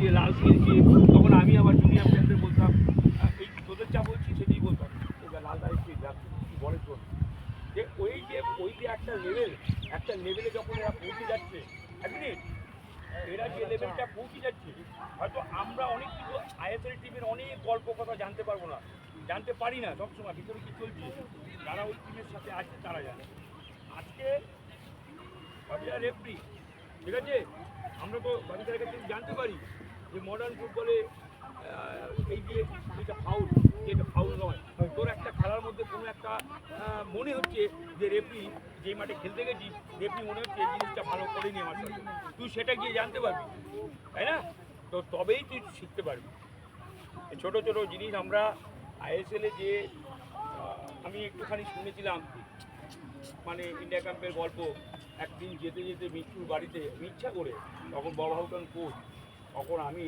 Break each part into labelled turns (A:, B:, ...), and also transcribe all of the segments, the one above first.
A: খেলছে লাল খেলছে তখন আমি আবার জুনিয়র প্লেয়ারদের বলতাম এই তোদের যা বলছি সেটাই বলতাম লাল দাঁড়িয়ে বলে শোন যে ওই যে ওই যে একটা লেভেল একটা লেভেলে যখন এরা পৌঁছে যাচ্ছে, এক মিনিট এরা যে লেভেলটা পৌঁছে যাচ্ছে, হয়তো আমরা অনেক কিছু আইএসএল টিমের অনেক গল্প কথা জানতে পারব না। জানতে পারি না সবসময়, ভিতরে কি চলছে, যারা ওই টিমের সাথে আছে তারা জানে। আজকে বাকিরা রেফরি ঠিক আছে? আমরা তো বাকিদের জানতে পারি যে মডার্ন ফুটবলে এই যে যেটা ফাউল যেটা ফাউল নয় তোর একটা খেলার মধ্যে কোনো একটা মনে হচ্ছে যে রেফরি যেই মাঠে খেলতে গেছি রেফরি মনে হচ্ছে এই জিনিসটা ভালো করেনি আমার সাথে। তুই সেটা গিয়ে জানতে পারবি, তাই না? তো তবেই তুই শিখতে পারবি। ছোট ছোট জিনিস আমরা আইএসএলে যে আমি একটুখানি শুনেছিলাম মানে ইন্ডিয়া ক্যাম্পের গল্প, একদিন যেতে যেতে মৃত্যুর বাড়িতে ইচ্ছা করে, তখন বাবাহুটন কোচ তখন আমি,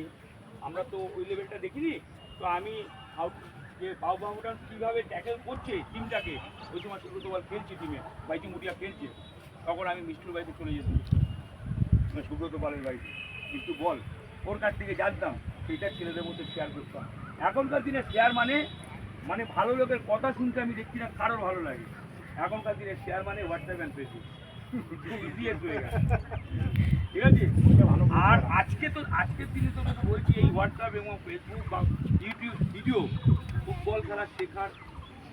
A: আমরা তো ওই লেভেলটা দেখিনি, তো আমি যে বাবুবাহুটান কীভাবে ট্যাকেল করছে টিমটাকে ওই সময় সুব্রত বল খেলছে টিমে বাইটি মুটিয়া খেলছে। তখন আমি মিষ্টুর বাড়িতে চলে যেতাম। মানে সুব্রত বলের বাড়িতে। কিন্তু বল, ওর কাছ থেকে জানতাম সেটা ছেলেদের মধ্যে শেয়ার করতাম এখনকার দিনে শেয়ার মানে মানে ভালো লোকের কথা শুনতে আমি দেখছি না কারোর ভালো লাগে। এখনকার দিনে শেয়ার মানে হোয়াটসঅ্যাপ অ্যান্ড ফেসবুক ইজিয়েস্ট হয়ে গেছে ঠিক আছে আর আজকে তো আজকের দিনে তো বলছি, এই হোয়াটসঅ্যাপ এবং ফেসবুক বা ইউটিউব ভিডিও ফুটবল খেলা শেখার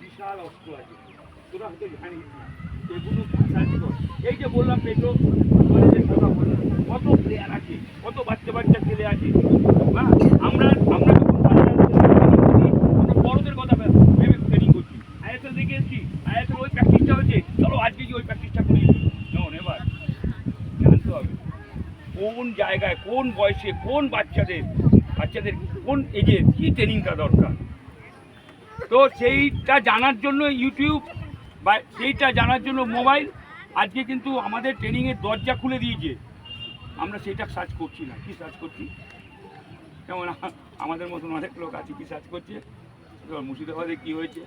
A: বিশাল অস্ত্র আছে। তোরা হয়তো জানিস না, এগুলো এই যে বললাম পেটো কলেজের কথা বললাম, কত প্লেয়ার আছে, কত বাচ্চা বাচ্চা ছেলে আছে না আমরা আমরা যখন বাচ্চাদের training করছি, আমরা বড়দের কথা ভে- ভেবে ট্রেনিং করছি আইএসএল দেখে এসেছি আইএসএল ওই প্র্যাকটিসটা হচ্ছে চলো আজকে কি ওই প্র্যাকটিসটা করি নো নেবার জানতে হবে কোন জায়গায় কোন বয়সে কোন বাচ্চাদের বাচ্চাদের কোন এজে কি ট্রেনিংটা দরকার? তো সেইটা জানার জন্য ইউটিউব বা সেইটা জানার জন্য মোবাইল আজকে কিন্তু আমাদের ট্রেনিংয়ের দরজা খুলে দিয়েছে। আমরা সেটা সার্চ করছি না। কি সার্চ করছি? যেমন আমাদের মতন অনেক লোক আছে কি সার্চ করছে? মুর্শিদাবাদে কী হয়েছে?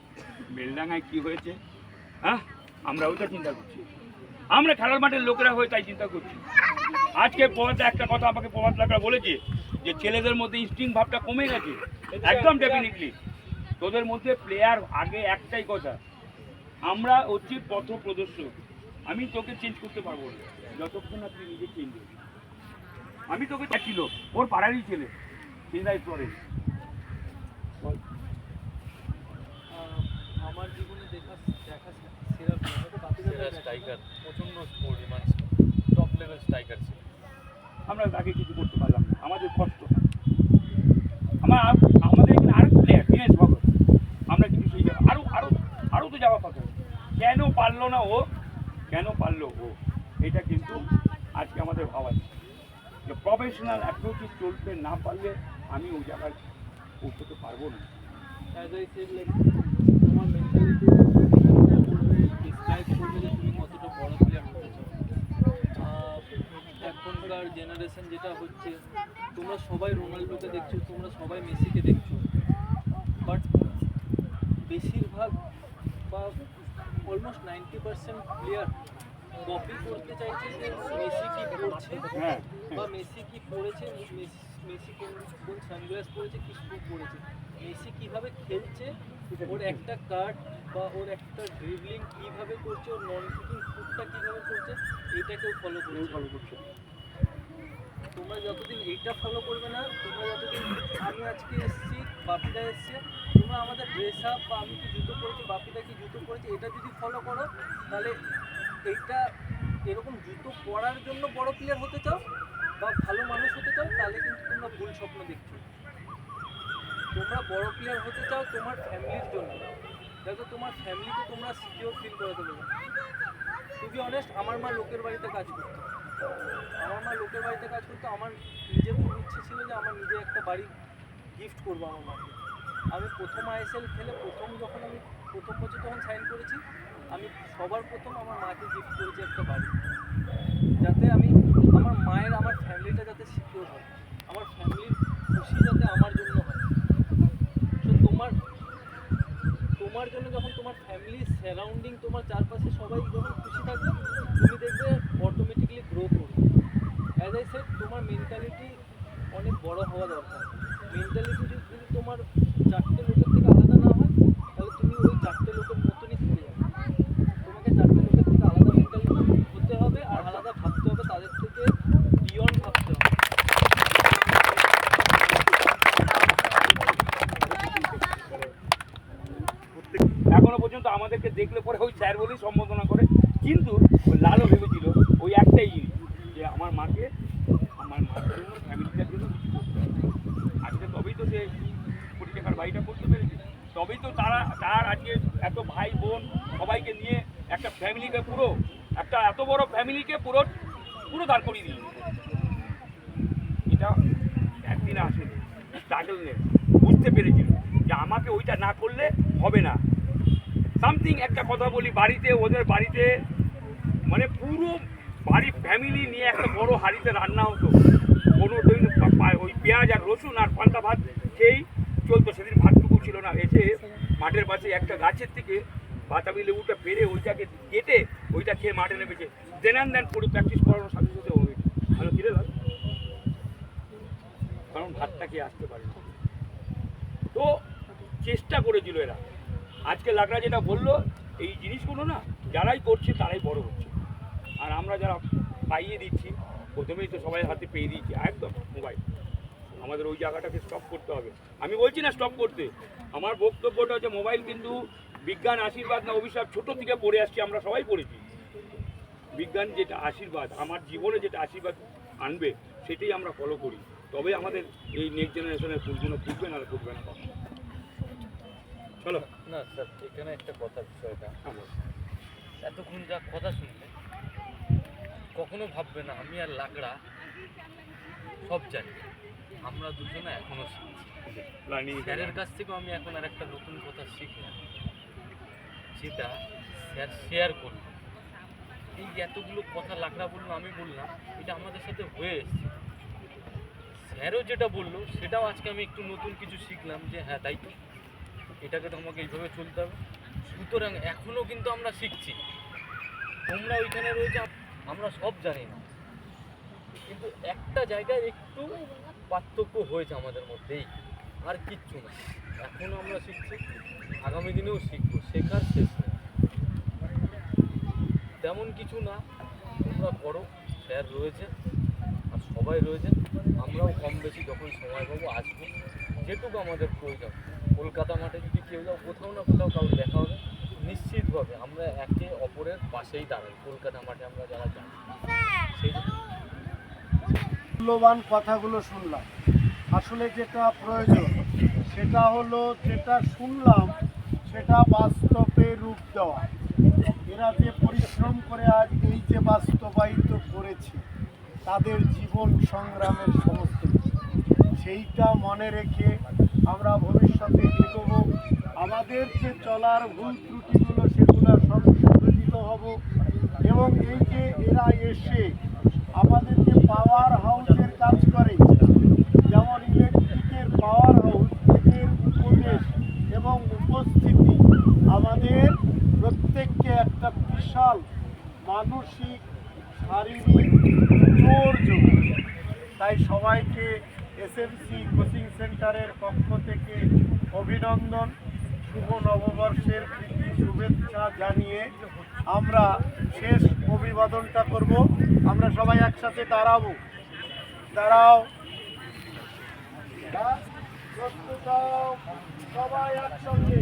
A: বেলডাঙ্গায় কী হয়েছে? হ্যাঁ? আমরা ওইটা চিন্তা করছি। আমরা খেলার মাঠের লোকেরা হয়ে তাই চিন্তা করছি। আজকে প্রভাত একটা কথা আমাকে প্রভাত লাকড়া বলেছে যে ছেলেদের মধ্যে ইনস্টিং ভাবটা কমে গেছে। একদম ডেফিনেটলি তোদের মধ্যে প্লেয়ার আগে একটাই কথা আমরা হচ্ছি পথ প্রদর্শক আমি তোকে চেঞ্জ করতে পারব না। যতক্ষণ না তুই নিজে চেঞ্জ হবি। আমি তোকে ছিল ওর পাড়ারই ছেলে চিন্তাই করে
B: আমার জীবনে দেখা দেখা সেরা
C: স্ট্রাইকার। প্রচণ্ড পরিমাণ টপ লেভেল স্ট্রাইকার ছিল।
A: আমরা তাকে কিছু করতে পারলাম না। আমাদের কষ্ট আমার আমাদের এখানে আরও প্লেয়ার দীনেশ ভগত আমরা কিন্তু সেই জায়গা আরও আরও আরও তো যাওয়া কথা। কেন পারল না ও? কেন পারল ও? এটা কিন্তু আজকে আমাদের ভাবা যে প্রফেশনাল অ্যাপ্রোচে চলতে না পারলে আমি ওই জায়গায় পৌঁছতে পারব না।
B: তোমার mentality বলবে, describe করবে যে তুমি কতটা বড় player হতে চাও। আহ, এখনকার জেনারেশন যেটা হচ্ছে তোমরা সবাই রোনাল্ডোকে দেখছ তোমরা সবাই মেসিকে দেখছ। বাট বেশিরভাগ বা almost ninety percent player copy করতে চাইছে যে মেসি কি করছে
A: হ্যাঁ
B: বা মেসি কি পড়েছে মেসি কোন কোন সানগ্লাস পরেছে কি শু পরেছে। মেসি কীভাবে খেলছে ওর একটা কাট বা ওর একটা ড্রিবলিং কীভাবে করছে ওর নন শুটিং ফুটটা কীভাবে করছে এইটাকেও ফলো করে
A: ফলো করছে।
B: তোমরা যতদিন এইটা ফলো করবে না, তোমরা যতদিন আমি আজকে এসেছি, বাপিদা এসছে, তোমরা আমাদের ড্রেস আপ বা আমি কি জুতো পরেছি, বাপিদা কি জুতো পরেছি, এটা যদি ফলো করো, তাহলে এইটা এরকম জুতো পরার জন্য বড় প্লেয়ার হতে চাও বা ভালো মানুষ হতে চাও, তাহলে কিন্তু তোমরা ভুল স্বপ্ন দেখছ। তোমরা বড় প্লেয়ার হতে চাও তোমার ফ্যামিলির জন্য। যাতে তোমার ফ্যামিলিকে তোমরা সিকিউর ফিল করে দেবে টু বি অনেস্ট আমার মা লোকের বাড়িতে কাজ করতো। আমার মা লোকের বাড়িতে কাজ করতো, আমার নিজের খুব ইচ্ছে ছিল যে আমার নিজে একটা বাড়ি গিফট করব আমার মাকে। আমি প্রথম আইএসএল খেলে প্রথম যখন আমি, প্রথম বছর যখন সাইন করেছি, আমি সবার প্রথম আমার মাকে গিফট করেছি একটা বাড়ি যাতে আমি আমার মায়ের আমার ফ্যামিলিটা যাতে সিকিউর হয় আমার ফ্যামিলির খুশি যাতে আমার জন্য হয় তো তোমার তোমার জন্য যখন তোমার ফ্যামিলি সারাউন্ডিং তোমার চারপাশে সবাই যখন খুশি থাকবে সেড তোমার মেন্টালিটি অনেক বড় হওয়া দরকার। মেন্টালিটি যদি তোমার চারটে লোকের থেকে আলাদা না হয়, তাহলে তুমি ওই চারটে লোকের মতনই থেকে যাবে। তোমাকে চারটে লোকের থেকে আলাদা মেন্টালিটি হতে হবে আর আলাদা ভাবতে হবে, তাদের থেকে বিয়ন্ড ভাবতে হবে।
A: এখনও পর্যন্ত আমাদেরকে দেখলে পরে ওই স্যার বলেই সম্বোধনা করে। কিন্তু ওই লালও ভেবেছিল ওই একটাই জিনিস যে আমার মাকে আমার মার জন্য ফ্যামিলিটার জন্য কিছু করতে হবে। আজকে তবেই তো সে কোটি টাকার বাড়িটা করতে পেরেছে। তবেই তো তারা, তার আজকে এত ভাই, বোন সবাইকে নিয়ে একটা ফ্যামিলিকে পুরো, একটা এত বড় ফ্যামিলিকে পুরো পুরো দাঁড় করিয়ে দিয়েছে। এটা একদিন আসেনি স্ট্রাগল নেই বুঝতে পেরেছিল যে আমাকে ওইটা না করলে হবে না। সামথিং একটা কথা বলি, বাড়িতে, ওদের বাড়িতে মানে পুরো বাড়ির ফ্যামিলি নিয়ে একটা বড় হাঁড়িতে রান্না হতো। কোনো দিন ওই পেঁয়াজ আর রসুন আর পান্তা ভাত খেয়েই চলতো সেদিন ভাতটুকু ছিল না। এসে মাঠের পাশে একটা গাছের থেকে বাতাবি লেবুটা পেরে ওইটাকে কেটে ওইটা খেয়ে মাঠে নেমেছে। দেন অ্যান্ড দেন পুরো প্র্যাকটিস করানোর সাথে সাথে হবে ভালো কিরে লাল কারণ ভাতটা খেয়ে আসতে পারে তো চেষ্টা করেছিল এরা। আজকে লাকড়া যেটা বলল, এই জিনিসগুলো না যারাই করছে তারাই বড় হচ্ছে। আর আমরা যারা পাইয়ে দিচ্ছি, প্রথমেই তো সবাই হাতে পেয়ে দিয়েছি, একদম মোবাইল। আমাদের ওই জায়গাটাকে স্টপ করতে হবে। আমি বলছি না স্টপ করতে। আমার বক্তব্যটা হচ্ছে মোবাইল কিন্তু বিজ্ঞান আশীর্বাদ না অভিশাপ ছোট থেকে পড়ে আসছি আমরা সবাই পড়েছি। বিজ্ঞান যেটা আশীর্বাদ আমার জীবনে যেটা আশীর্বাদ আনবে সেটাই আমরা ফলো করি। তবে আমাদের এই নেক্সট জেনারেশনের ফুলগুলো ফুটবে না ফুটবে না চলো।
C: না স্যার এখানে একটা কথা বিষয়টা।
A: আমরা
C: এতক্ষণ যা কথা শুনলে কখনো ভাববে না আমি আর লাকড়া সব জানি। আমরা দুজনে এখনও শিখছি। স্যারের কাছ থেকেও আমি এখন আর একটা নতুন কথা শিখলাম যেটা স্যার শেয়ার করল। এই এতগুলো কথা লাকড়া বলল আমি বললাম এটা আমাদের সাথে হয়ে এসছে। স্যারও যেটা বলল সেটাও আজকে আমি একটু নতুন কিছু শিখলাম যে হ্যাঁ তাই তো। এটাকে তো আমাকে এইভাবে চলতে হবে। সুতরাং এখনও কিন্তু আমরা শিখছি। তোমরা ওইখানে রয়েছে আমরা সব জানি না। কিন্তু একটা জায়গায় একটু পার্থক্য হয়েছে আমাদের মধ্যেই। আর কিচ্ছু না। এখনও আমরা শিখছি, আগামী দিনেও শিখব, শেখার শেষ তেমন কিছু না, তোমরা করো স্যার রয়েছে, আর সবাই রয়েছে। আমরাও কম বেশি যখন সময় পাবো, আসব। যেটুকু আমাদের প্রয়োজন। কলকাতা মাঠে যদি কেউ যাও, কোথাও না কোথাও কারও দেখা হবে। নিশ্চিতভাবে আমরা একে অপরের পাশেই দাঁড়াই। কলকাতা মাঠে আমরা যারা যাই, সেই
D: মূল্যবান কথাগুলো শুনলাম। আসলে যেটা প্রয়োজন, সেটা হলো যেটা শুনলাম, সেটা বাস্তবে রূপ দেওয়া। এরা যে পরিশ্রম করে আজ এই যে বাস্তবায়িত করেছে, তাদের জীবন সংগ্রামের সমস্ত সেইটা মনে রেখে আমরা ভবিষ্যতে এগোবো। আমাদের যে চলার ভুল ত্রুটিগুলো, সেগুলো সংশোধিত হব। এবং এই যে এরা এসে আমাদের যে পাওয়ার হাউসের কাজ করে যেমন ইলেকট্রিকের পাওয়ার হাউস এদের উপদেশ এবং উপস্থিতি আমাদের প্রত্যেককে একটা বিশাল মানসিক শারীরিক জোর যোগায় তাই সবাইকে এসএমসি কোচিং সেন্টারের পক্ষ থেকে অভিনন্দন। শুভ নববর্ষের প্রীতি, শুভেচ্ছা জানিয়ে আমরা শেষ অভিবাদনটা করব। আমরা সবাই একসাথে দাঁড়াবো। দাঁড়াও। সবাই একসঙ্গে।